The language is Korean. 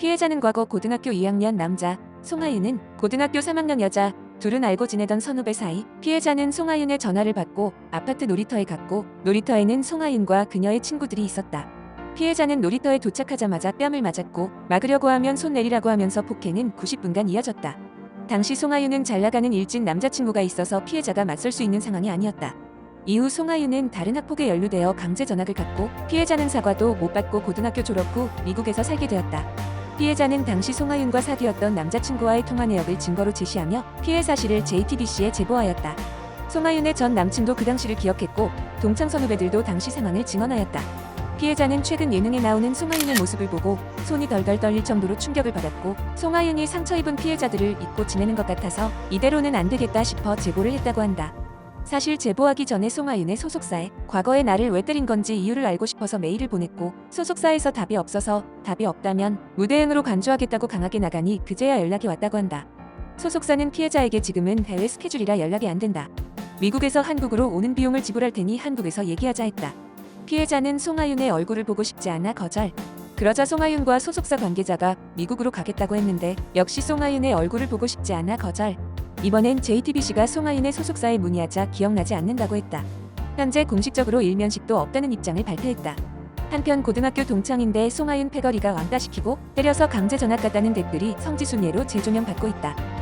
피해자는 과거 고등학교 2학년 남자, 송하윤은 고등학교 3학년 여자, 둘은 알고 지내던 선후배 사이. 피해자는 송하윤의 전화를 받고 아파트 놀이터에 갔고 놀이터에는 송하윤과 그녀의 친구들이 있었다. 피해자는 놀이터에 도착하자마자 뺨을 맞았고 막으려고 하면 손 내리라고 하면서 폭행은 90분간 이어졌다. 당시 송하윤은 잘 나가는 일진 남자친구가 있어서 피해자가 맞설 수 있는 상황이 아니었다. 이후 송하윤은 다른 학폭에 연루되어 강제 전학을 갔고 피해자는 사과도 못 받고 고등학교 졸업 후 미국에서 살게 되었다. 피해자는 당시 송하윤과 사귀었던 남자친구와의 통화 내역을 증거로 제시하며 피해 사실을 JTBC에 제보하였다. 송하윤의 전 남친도 그 당시를 기억했고 동창 선후배들도 당시 상황을 증언하였다. 피해자는 최근 예능에 나오는 송하윤의 모습을 보고 손이 덜덜 떨릴 정도로 충격을 받았고 송하윤이 상처 입은 피해자들을 잊고 지내는 것 같아서 이대로는 안 되겠다 싶어 제보를 했다고 한다. 사실 제보하기 전에 송하윤의 소속사에 과거에 나를 왜 때린 건지 이유를 알고 싶어서 메일을 보냈고 소속사에서 답이 없어서 답이 없다면 무대행으로 간주하겠다고 강하게 나가니 그제야 연락이 왔다고 한다. 소속사는 피해자에게 지금은 해외 스케줄이라 연락이 안 된다. 미국에서 한국으로 오는 비용을 지불할 테니 한국에서 얘기하자 했다. 피해자는 송하윤의 얼굴을 보고 싶지 않아 거절. 그러자 송하윤과 소속사 관계자가 미국으로 가겠다고 했는데 역시 송하윤의 얼굴을 보고 싶지 않아 거절. 이번엔 JTBC가 송하윤의 소속사에 문의하자 기억나지 않는다고 했다. 현재 공식적으로 일면식도 없다는 입장을 발표했다. 한편 고등학교 동창인데 송하윤 패거리가 왕따시키고 때려서 강제 전학 갔다는 댓글이 성지순례로 재조명 받고 있다.